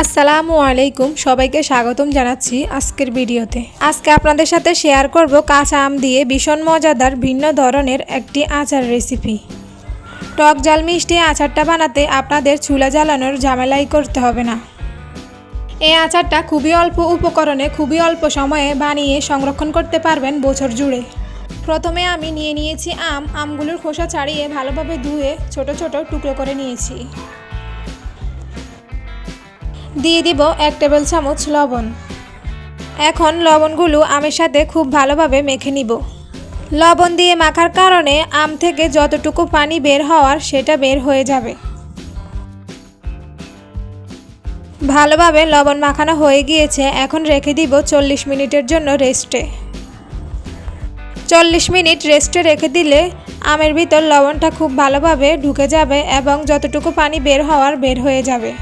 আসসালামু আলাইকুম, সবাইকে স্বাগতম জানাচ্ছি আজকের ভিডিওতে। আজকে আপনাদের সাথে শেয়ার করব কাঁচা আম দিয়ে ভীষণ মজাদার, ভিন্ন ধরনের একটি আচার রেসিপি টক জাল মিষ্টি আচারটা বানাতে আপনাদের চুলা জ্বালানোর ঝামেলাই করতে হবে না। এই আচারটা খুবই অল্প উপকরণে, খুবই অল্প সময়ে বানিয়ে সংরক্ষণ করতে পারবেন বছর জুড়ে। প্রথমে আমি নিয়ে নিয়েছি আম, আমগুলোর খোসা ছাড়িয়ে ভালোভাবে ধুয়ে ছোট ছোট টুকরো করে নিয়েছি। দিয়ে দিব এক টেবিল চামচ লবণ। এখন লবণগুলো আমের সাথে খুব ভালোভাবে মেখে নিব। লবণ দিয়ে মাখার কারণে আম থেকে যতটুকু পানি বের হওয়ার সেটা বের হয়ে যাবে। ভালোভাবে লবণ মাখানো হয়ে গিয়েছে, এখন রেখে দিব চল্লিশ মিনিটের জন্য রেস্টে। চল্লিশ মিনিট রেস্টে রেখে দিলে আমের ভিতর লবণটা খুব ভালোভাবে ঢুকে যাবে এবং যতটুকু পানি বের হওয়ার বের হয়ে যাবে।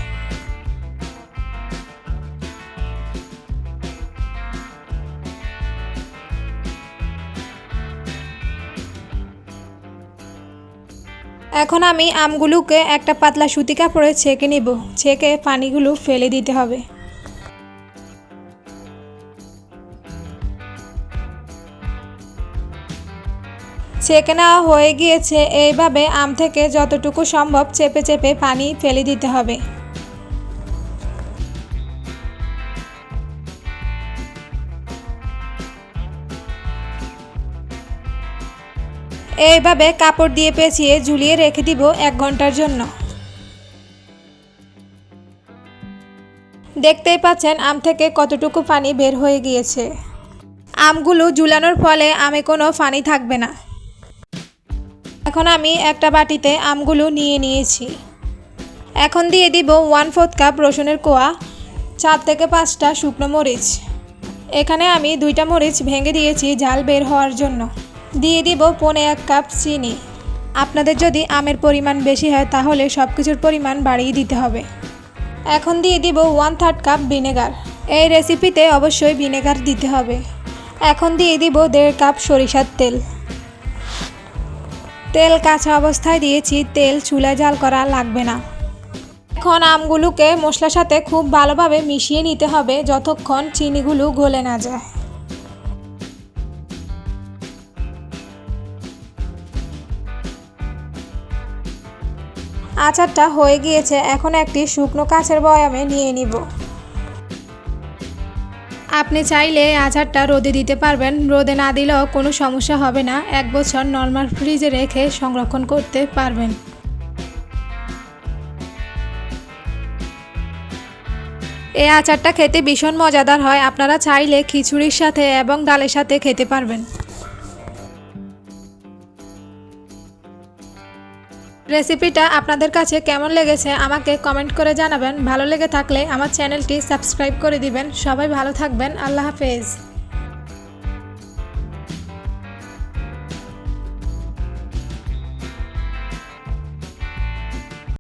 এখন আমি আমগুলোকে একটা পাতলা সুতি কাপড়ে ছেঁকে নিব। ছেঁকে পানিগুলো ফেলে দিতে হবে। ছেঁকে নেওয়া হয়ে গিয়েছে। এইভাবে আম থেকে যতটুকু সম্ভব চেপে চেপে পানি ফেলে দিতে হবে। এইভাবে কাপড় দিয়ে পেঁচিয়ে ঝুলিয়ে রেখে দিব এক ঘণ্টার জন্য। দেখতেই পাচ্ছেন আম থেকে কতটুকু পানি বের হয়ে গিয়েছে। আমগুলো ঝুলানোর ফলে আমে কোনো পানি থাকবে না। এখন আমি একটা বাটিতে আমগুলো নিয়ে নিয়েছি। এখন দিয়ে দিব ওয়ান ফোর্থ কাপ রসুনের কোয়া, চার থেকে পাঁচটা শুকনো মরিচ। এখানে আমি দুইটা মরিচ ভেঙে দিয়েছি ঝাল বের হওয়ার জন্য। দিয়ে দিব পনে এক কাপ চিনি। আপনাদের যদি আমের পরিমাণ বেশি হয়, তাহলে সব কিছুর পরিমাণ বাড়িয়ে দিতে হবে। এখন দিয়ে দিব ওয়ান থার্ড কাপ ভিনেগার। এই রেসিপিতে অবশ্যই ভিনেগার দিতে হবে। এখন দিয়ে দিব দেড় কাপ সরিষার তেল। তেল কাঁচা অবস্থায় দিয়েছি, তেল চুলা জাল করা লাগবে না। এখন আমগুলোকে মশলার সাথে খুব ভালোভাবে মিশিয়ে নিতে হবে, যতক্ষণ চিনিগুলো গলে না যায়। আচারটা হয়ে গিয়েছে, এখন একটি শুকনো কাছের বয়ামে নিয়ে নিব। আপনি চাইলে আচারটা রোদে দিতে পারবেন। রোদে না দিলেও কোনো সমস্যা হবে না। এক বছর নর্মাল ফ্রিজে রেখে সংরক্ষণ করতে পারবেন। এই আচারটা খেতে ভীষণ মজাদার হয়। আপনারা চাইলে খিচুড়ির সাথে এবং ডালের সাথে খেতে পারবেন। রেসিপিটা আপনাদের কাছে কেমন লেগেছে আমাকে কমেন্ট করে জানাবেন। ভালো লেগে থাকলে আমার চ্যানেলটি সাবস্ক্রাইব করে দিবেন। সবাই ভালো থাকবেন। আল্লাহ হাফেজ।